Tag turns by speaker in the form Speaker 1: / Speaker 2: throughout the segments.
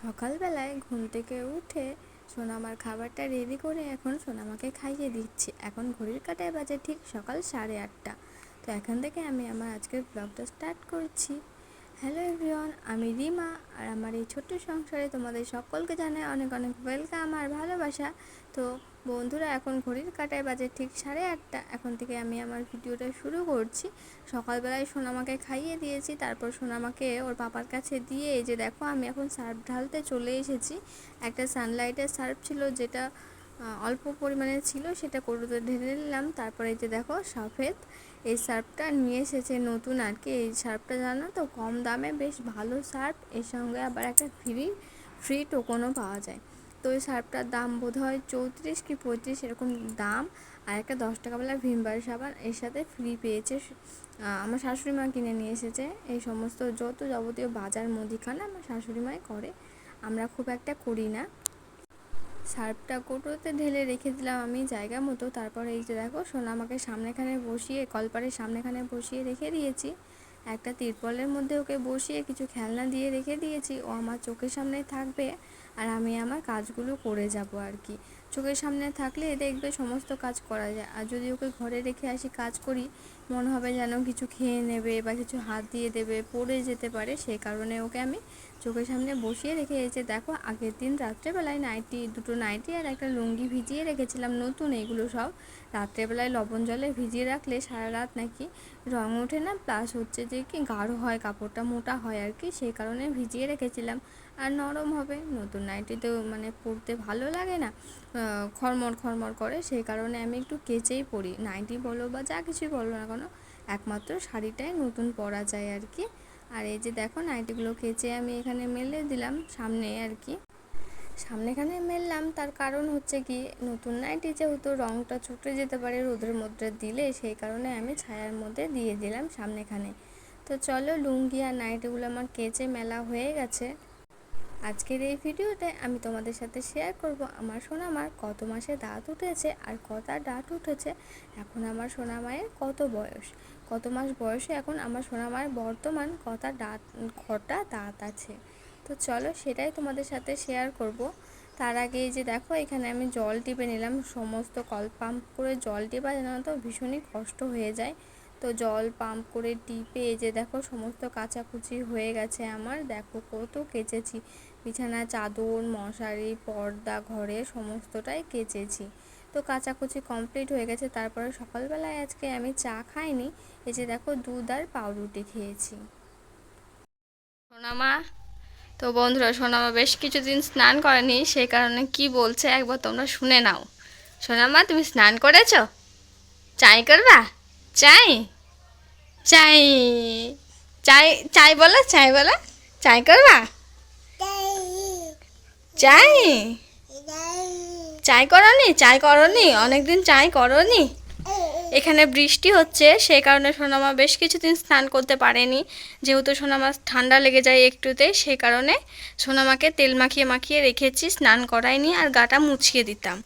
Speaker 1: সকালবেলায় ঘুম থেকে উঠে সোনামার খাবারটা রেডি করে এখন সোনামাকে খাইয়ে দিচ্ছি। এখন ঘড়ির কাটায় বাজে ঠিক সকাল সাড়ে আটটা। তো এখান থেকে আমি আমার আজকের ব্লগটা স্টার্ট করছি। হ্যালো এভরিওয়ান আমি রিমা আর আমার এই ছোট্ট সংসারে তোমাদের সকলকে জানাই অনেক অনেক ওয়েলকাম আর ভালোবাসা। তো বন্ধুরা, এখন ঘড়ির কাটায় বাজে ঠিক সাড়ে আটটা। এখন থেকে আমি আমার ভিডিওটা শুরু করছি। সকালবেলায় সোনামাকে খাইয়ে দিয়েছি, তারপর সোনামাকে ওর বাবার কাছে দিয়ে এই যে দেখো, আমি এখন সার্ফ ঢালতে চলে এসেছি। একটা সানলাইটের সার্ফ ছিল যেটা অল্প পরিমাণে ছিল, সেটা কৌটোতে ঢেলে নিলাম। তারপরে এই যে দেখো, সফেদ এই সার্ফটা নিয়ে এসেছে নতুন আর কি। এই সার্ফটা জানো তো, কম দামে বেশ ভালো সার্ফ। এর সঙ্গে আবার একটা ফ্রি ফ্রি টোকনও পাওয়া যায়। তো ওই সার্ফটার দাম বোধ হয় চৌত্রিশ কি পঁয়ত্রিশ এরকম দাম। আর একটা দশ টাকা টাকাওয়ালা ভিমবার সাবান, এর সাথে ফ্রি পেয়েছে আমার শাশুড়ি মা কিনে নিয়ে এসেছে। এই সমস্ত যত যাবতীয় বাজার মুদিখানা আমার শাশুড়ি মাই করে, আমরা খুব একটা করি না। সার্ফটা কৌটোতে ঢেলে রেখে দিলাম আমি জায়গা মতো। তারপরে এই যে দেখো, সোনা আমাকে সামনেখানে বসিয়ে কলপারের সামনেখানে বসিয়ে রেখে দিয়েছি। একটা তিরপলের মধ্যে ওকে বসিয়ে কিছু খেলনা দিয়ে রেখে দিয়েছি। ও আমার চোখের সামনে থাকবে। আর আমি আমার কাজগুলো করে যাব আর কি। চোখের সামনে থাকলে দেখবে সমস্ত কাজ করা যায়। আর যদি ওকে ঘরে রেখে আসি, কাজ করি, মনে হবে যেন কিছু খেয়ে নেবে বা কিছু হাত দিয়ে দেবে, পড়ে যেতে পারে। সেই কারণে ওকে আমি চোখের সামনে বসিয়ে রেখে এসে দেখো, আগের দিন রাত্রেবেলায় নাইটি, দুটো নাইটি আর একটা লুঙ্গি ভিজিয়ে রেখেছিলাম নতুন এইগুলো সব। রাত্রেবেলায় লবণ জলে ভিজিয়ে রাখলে সারা রাত নাকি রং ওঠে না প্লাস হচ্ছে যে কি গাঢ় হয়, কাপড়টা মোটা হয় আর কি, সেই কারণে ভিজিয়ে রেখেছিলাম। আর নরম হবে, নতুন নাইটি তো মানে পরতে ভালো লাগে না খরমর খরমর করে, সেই কারণে আমি একটু কেচেই পরি। নাইটি বলো বা যা কিছুই বলো না কেন, একমাত্র শাড়িটাই নতুন পরা যায় আর কি। আর এই যে দেখো নাইটিগুলো কেচে আমি এখানে মেলে দিলাম সামনে আর কি। সামনেখানে মেললাম, তার কারণ হচ্ছে কি, নতুন নাইটি যেহেতু রঙটা ছুটে যেতে পারে রোদের মধ্যে দিলে, সেই কারণে আমি ছায়ার মধ্যে দিয়ে দিলাম সামনেখানে তো চলো লুঙ্গি আর নাইটিগুলো আমার কেচে মেলা হয়ে গেছে। আজকের এই ভিডিওতে আমি তোমাদের সাথে শেয়ার করব আমার সোনামার কত মাসে দাঁত উঠেছে আর কটা দাঁত উঠেছে। এখন আমার সোনামায়ের কত বয়স? কত মাস বয়সে এখন আমার সোনামায়ের বর্তমান কটা দাঁত কটা দাঁত আছে। তো চলো সেটাই তোমাদের সাথে শেয়ার করব। তার আগে যে দেখো, এখানে আমি জল টিপে নিলাম, সমস্ত কল পাম্প করে জল টিপা জানো তো ভীষণই কষ্ট হয়ে যায়। তো জল পাম্প করে টিপে এই যে দেখো, সমস্ত কাচাকুচি হয়ে গেছে আমার। দেখো কত কেচেছি, বিছানা, চাদর, মশারি, পর্দা, ঘরে, সমস্তটাই কেচেছি। তো কাচাকুচি কমপ্লিট হয়ে গেছে। তারপরে সকালবেলায় আজকে আমি চা খাইনি। এই যে দেখো দুধ আর পাউরুটি খেয়েছি। সোনামা তো বন্ধুরা সোনামা বেশ কিছুদিন স্নান করেনি সেই কারণে কি বলছে একবার তোমরা শুনে নাও। সোনামা তুমি স্নান করেছ? চাই করবা? চাই? চাই? চাই চাই বলো চাই বলো। চাই করবা? চাই। চাই করনি চাই করনি, অনেকদিন চাই করনি। এখানে বৃষ্টি হচ্ছে সেই কারণে সোনামা বেশ কিছুদিন স্নান করতে পারেনি। যেহেতু সোনামা ঠান্ডা লেগে যায় একটুতে সেই কারণে সোনামাকে তেল মাখিয়ে মাখিয়ে রেখেছি, স্নান করাইনি আর গাটা মুছিয়ে দিতাম।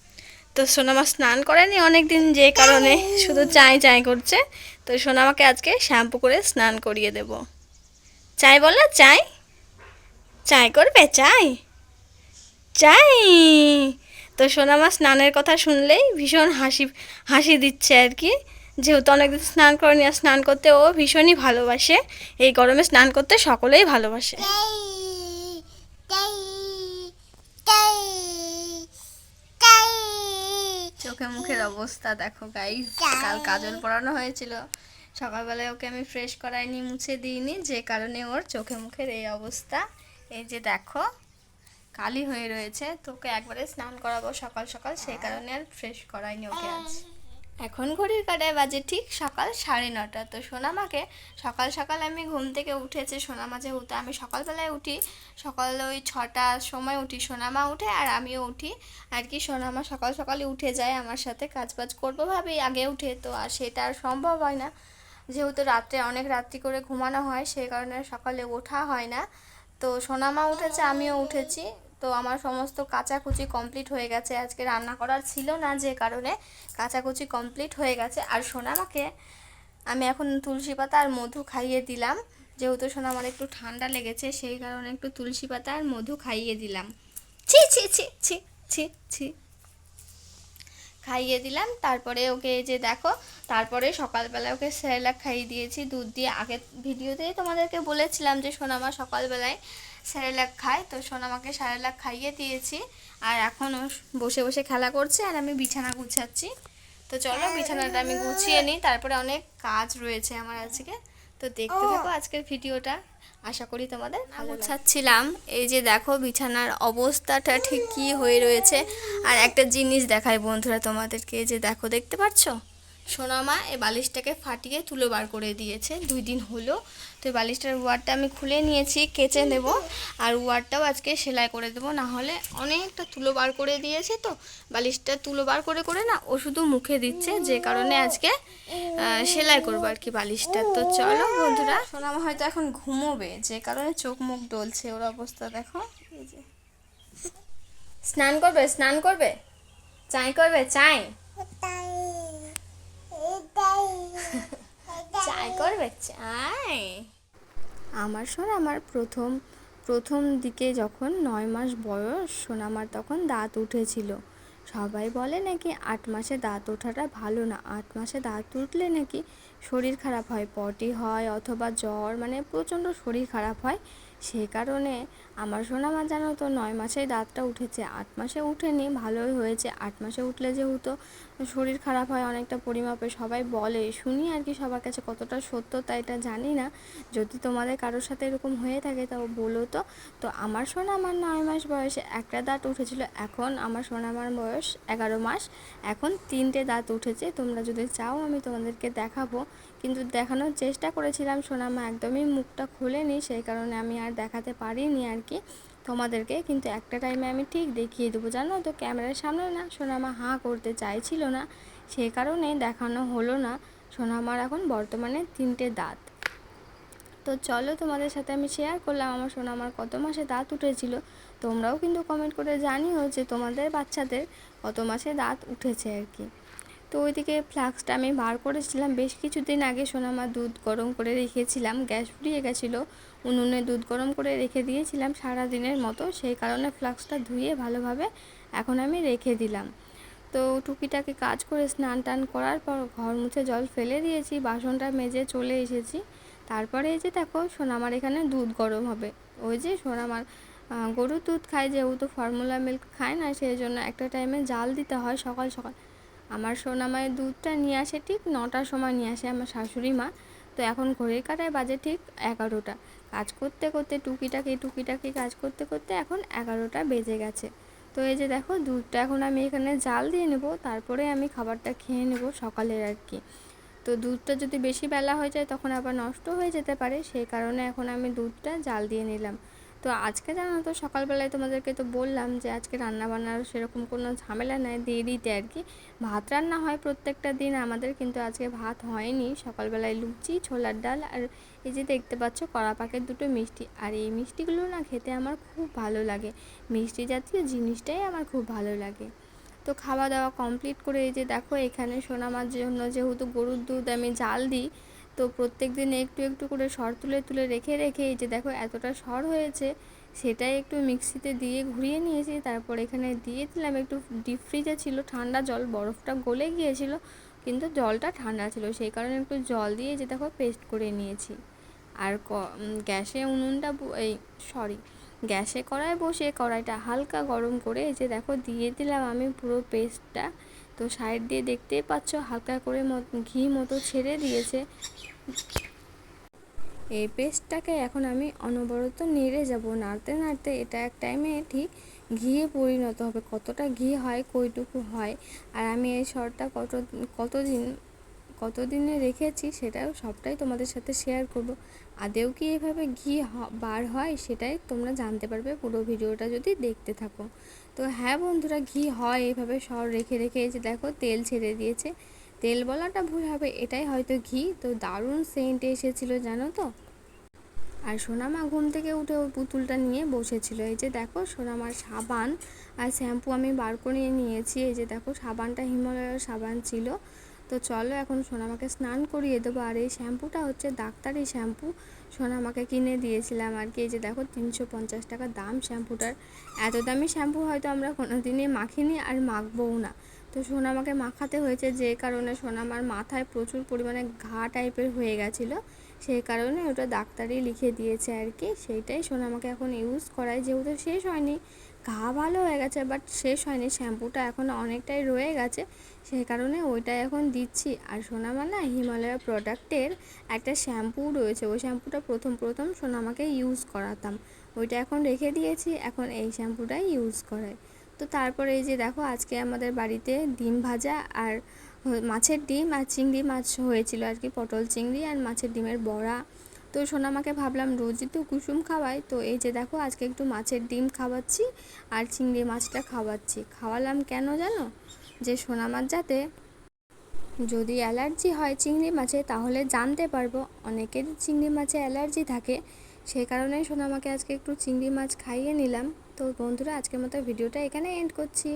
Speaker 1: তো সোনামা স্নান করেনি অনেক দিন যে কারণে শুধু চাই চাই করছে। তো সোনামাকে আজকে শ্যাম্পু করে স্নান করিয়ে দেব। চাই বলো, চাই? চাই করবে, চাই? চাই? তো সোনামা স্নানের কথা শুনলেই ভীষণ হাসি হাসি দিচ্ছে আর কি। যেহেতু অনেকদিন স্নান করেনি আর স্নান করতে ও ভীষণই ভালোবাসে। এই গরমে স্নান করতে সকলেই ভালোবাসে। চোখে মুখের অবস্থা দেখো গাইস কাল কাজল পরানো হয়েছিল। সকালবেলায় ওকে আমি ফ্রেশ করাইনি, মুছে দিইনি, যে কারণে ওর চোখে মুখের এই অবস্থা। এই যে দেখো কালি হয়ে রয়েছে, তোকে একবারে স্নান করাবো সকাল সকাল, সেই কারণে আর ফ্রেশ করাইনি ওকে আজ। এখন ঘড়ির কাটায় বাজে ঠিক সকাল সাড়ে নটা, তো সোনামাকে সকাল সকাল আমি ঘুম থেকে উঠেছে, সোনামা যেহেতু আমি সকালবেলায় উঠি, সকাল ওই ছটার সময় উঠি, সোনামা উঠে আর আমিও উঠি, আর কি সোনামা সকাল সকালে উঠে যায় আমার সাথে কাজ বাজ করব ভাবেই আগে উঠে, তো আর সেটা আর সম্ভব হয় না। যেহেতু রাত্রে অনেক রাত্রি করে ঘুমানো হয়, সেই কারণে সকালে ওঠা হয় না। তো সোনামা উঠেছে, আমিও উঠেছি। তো আমার সমস্ত কাচাকুচি কমপ্লিট হয়ে গেছে। আজকে রান্না করার ছিল না যে কারণে কাচাকুচি কমপ্লিট হয়ে গেছে। আর সোনামাকে আমি এখন তুলসী পাতা আর মধু খাইয়ে দিলাম। যেহেতু সোনামার একটু ঠান্ডা লেগেছে, সেই কারণে একটু তুলসী পাতা আর মধু খাইয়ে দিলাম। ছি ছি ছি ছি ছি ছি। খাইয়ে দিলাম। তারপরে ওকে যে দেখো তারপরে সকালবেলা ওকে স্যারেলাক খাইয়ে দিয়েছি দুধ দিয়ে। আগে ভিডিওতেই তোমাদেরকে বলেছিলাম যে সোনামা সকালবেলায় স্যারেলাক খায় তো সোনামাকে স্যারেলাক খাইয়ে দিয়েছি। আর এখন বসে বসে খেলা করছে আর আমি বিছানা গুছাচ্ছি। তো চলো বিছানাটা আমি গুছিয়ে নিই। তারপরে অনেক কাজ রয়েছে আমার আজকে। তো দেখতে থাকো আজকের ভিডিওটা। আশা করি তোমাদের ভালো গুছাচ্ছিলাম এই যে দেখো বিছানার অবস্থাটা ঠিক কি হয়ে রয়েছে। আর একটা জিনিস দেখাই বন্ধুরা তোমাদেরকে যে দেখো দেখতে পাচ্ছ? সোনামা এই বালিশটাকে ফাটিয়ে তুলো বার করে দিয়েছে। দুই দিন হলো। তো এই বালিশটার ওয়ারটা আমি খুলে নিয়েছি কেচে নেব। আর ওয়ারটাও আজকে সেলাই করে দেবো। না হলে অনেকটা তুলো বার করে দিয়েছে তো। বালিশটা তুলো বার করে করে না ও শুধু মুখে দিচ্ছে। যে কারণে আজকে সেলাই করব আর কি বালিশটা। তো চলো বন্ধুরা। সোনামা হয়তো এখন ঘুমোবে। যে কারণে চোখ মুখ ডলছে ওর অবস্থা দেখো। এই যে। স্নান করবে? স্নান করবে? চাই করবে? চাই। চাই করবে চাই। আমার সোনা আমার প্রথম প্রথম দিকে যখন নয় মাস বয়স সোনামার তখন দাঁত উঠেছিল। সবাই বলে নাকি আট মাসে দাঁত ওঠাটা ভালো না। আট মাসে দাঁত উঠলে নাকি শরীর খারাপ হয় পটি হয় অথবা জ্বর মানে প্রচণ্ড শরীর খারাপ হয়। সেই কারণে আমার সোনামা জানো তো নয় মাসেই দাঁতটা উঠেছে। আট মাসে উঠেনি, ভালোই হয়েছে। আট মাসে উঠলে যেহেতু শরীর খারাপ হয়, অনেকটা পরিমাপে সবাই বলে। শুনি আর কি সবার কাছে কতটা সত্য তা এটা জানি না। যদি তোমাদের কারোর সাথে এরকম হয়ে থাকে তাও বলো তো। তো আমার সোনা আমার নয় মাস বয়সে একটা দাঁত উঠেছিল। এখন আমার সোনামার বয়স এগারো মাস। এখন তিনটে দাঁত উঠেছে। তোমরা যদি চাও আমি তোমাদেরকে দেখাবো। কিন্তু দেখানোর চেষ্টা করেছিলাম, সোনামা একদমই মুখটা খুলেনি, সেই কারণে আমি আর দেখাতে পারিনি আর কি। তোমাদেরকে কিন্তু একটা টাইমে আমি ঠিক দেখিয়ে দেবো, জানো তো? ক্যামেরার সামনে না সোনামা হাঁ করতে চাইছিল না সেই কারণে দেখানো হলো না। সোনামার এখন বর্তমানে তিনটে দাঁত। তো চলো তোমাদের সাথে আমি শেয়ার করলাম, আমার সোনামার কত মাসে দাঁত উঠেছিল। তোমরাও কিন্তু কমেন্ট করে জানিও যে তোমাদের বাচ্চাদের কত মাসে দাঁত উঠেছে আর কি। তো ওইদিকে ফ্লাক্সটা আমি বার করেছিলাম। বেশ কিছুদিন আগে সোনামা দুধ গরম করে রেখেছিলাম। গ্যাস ফুরিয়ে গেছিল। উনুনে দুধ গরম করে রেখে দিয়েছিলাম সারা দিনের মতো। সেই কারণে ফ্লাক্সটা ধুয়ে ভালোভাবে এখন আমি রেখে দিলাম। তো টুকিটাকি কাজ করে স্নান টান করার পর ঘর মুছে জল ফেলে দিয়েছি, বাসনটা মেজে চলে এসেছি। তারপরে এই যে দেখো সোনামার এখানে দুধ গরম হবে। ওই যে সোনামার গরুর দুধ খায়, যেহেতু ফর্মুলা মিল্ক খায় না, সেই জন্য একটা টাইমে জাল দিতে হয় সকাল সকাল। আমার সোনামায়ের দুধটা নিয়ে আসে ঠিক নটার সময় নিয়ে আসে আমার শাশুড়ি মা। তো এখন ঘড়ির কাটায় বাজে ঠিক এগারোটা। কাজ করতে করতে টুকিটাকি টুকিটাকি কাজ করতে করতে এখন এগারোটা বেজে গেছে। তো এই যে দেখো দুধটা এখন আমি এখানে জাল দিয়ে নেব, তারপরে আমি খাবারটা খেয়ে নেব সকালের আর কি। তো দুধটা যদি বেশি বেলা হয়ে যায় তখন আবার নষ্ট হয়ে যেতে পারে, সেই কারণে এখন আমি দুধটা জাল দিয়ে নিলাম। তো আজকে জানো তো সকালবেলায় তোমাদেরকে তো বললাম যে আজকে রান্না বান্নার সেরকম কোনো ঝামেলা নেই দেরিতে আর কি। ভাত রান্না হয় প্রত্যেকটা দিন, আমাদের কিন্তু আজকে ভাত হয়নি। সকালবেলায় লুচি, ছোলার ডাল আর এই যে দেখতে পাচ্ছ কড়া পাকের দুটো মিষ্টি। আর এই মিষ্টিগুলো না খেতে আমার খুব ভালো লাগে। মিষ্টি জাতীয় জিনিসটাই আমার খুব ভালো লাগে। তো খাওয়া দাওয়া কমপ্লিট করে এই যে দেখো, এখানে সোনামার জন্য যেহেতু গরুর দুধ আমি জাল দিই তো প্রত্যেক দিন একটু একটু করে সর তুলে তুলে রেখে রেখে এই যে দেখো এতটা সর হয়েছে, সেটাই একটু মিক্সিতে দিয়ে ঘুরিয়ে নিয়েছি। তারপর এখানে দিয়ে দিলাম একটু ডিপ ফ্রিজে ছিল, ঠান্ডা জল, বরফটা গলে গিয়েছিল, কিন্তু জলটা ঠান্ডা ছিল। সেই কারণে একটু জল দিয়ে যে দেখো পেস্ট করে নিয়েছি। আর গ্যাসে উনুনটা এই সরি গ্যাসে কড়াই বসে কড়াইটা হালকা গরম করে যে দেখো দিয়ে দিলাম আমি পুরো পেস্টটা তো সাইড দিয়ে দেখতেই পাচ্ছ, হালকা করে ঘি মতো ছেড়ে দিয়েছে। এই পেস্টটাকে এখন আমি অনবরত নেড়ে যাব। নাড়তে নাড়তে এটা এক টাইমে ঠিক ঘিয়ে পরিণত হবে। কতটা ঘি হয়, কইটুকু হয়। আর আমি এই শরটা কত, কতদিন কতদিনে রেখেছি সেটাও সবটাই তোমাদের সাথে শেয়ার করব। আদেও কি এভাবে ঘি বার হয় সেটাই তোমরা জানতে পারবে পুরো ভিডিওটা যদি দেখতে থাকো। তো হ্যাঁ বন্ধুরা, ঘি হয় এভাবে সর রেখে রেখে যে দেখো তেল ছেড়ে দিয়েছে। তেল বলাটা ভুল হবে, এটাই হয়তো ঘি। তো দারুণ সেন্ট এসেছিল জানো তো? আর সোনামা ঘুম থেকে উঠে ওই পুতুলটা নিয়ে বসেছিল। এই যে দেখো সোনামার সাবান আর শ্যাম্পু আমি বার করে নিয়েছি। এই যে দেখো সাবানটা হিমালয়ের সাবান ছিল। তো চলো এখন সোনামাকে স্নান করিয়ে দেবো। আর এই শ্যাম্পুটা হচ্ছে ডাক্তারি শ্যাম্পু। সোনামাকে কিনে দিয়েছিলাম আর কি। এই যে দেখো, তিনশো পঞ্চাশ টাকা দাম শ্যাম্পুটার। এত দামি শ্যাম্পু হয়তো আমরা কোনো দিনই মাখিনি আর মাখবও না। তো সোনামাকে মাখাতে হয়েছে যে কারণে সোনামার মাথায় প্রচুর পরিমাণে ঘা টাইপের হয়ে গেছিল। সেই কারণে ওটা ডাক্তারই লিখে দিয়েছে আর কি। সেইটাই সোনামাকে এখন ইউজ করায় যেহেতু শেষ হয়নি। ঘা ভালো হয়ে গেছে বাট শেষ হয়নি। শ্যাম্পুটা এখন অনেকটাই রয়ে গেছে সেই কারণে ওইটা এখন দিচ্ছি। আর সোনামা না হিমালয়া প্রোডাক্টের একটা শ্যাম্পু রয়েছে, ওই শ্যাম্পুটা প্রথম প্রথম সোনামাকে ইউজ করাতাম। ওইটা এখন রেখে দিয়েছি, এখন এই শ্যাম্পুটাই ইউজ করায় তো তারপরে এই যে দেখো, আজকে আমাদের বাড়িতে ডিম ভাজা আর মাছের ডিম আর চিংড়ি মাছ হয়েছিল। আর কি পটল চিংড়ি আর মাছের ডিমের বড়া। তো সোনামাকে ভাবলাম রোজই তো কুসুম খাওয়াই। তো এই যে দেখো, আজকে একটু মাছের ডিম খাওয়াচ্ছি আর চিংড়ি মাছটা খাওয়াচ্ছি। খাওয়ালাম কেন জানো? যে সোনামার যাতে যদি অ্যালার্জি হয় চিংড়ি মাছে, তাহলে জানতে পারব। অনেকের চিংড়ি মাছে অ্যালার্জি থাকে, সেই কারণেই সোনামাকে আজকে একটু চিংড়ি মাছ খাইয়ে নিলাম। তো বন্ধুরা, আজকের মতো ভিডিওটা এখানে এন্ড করছি।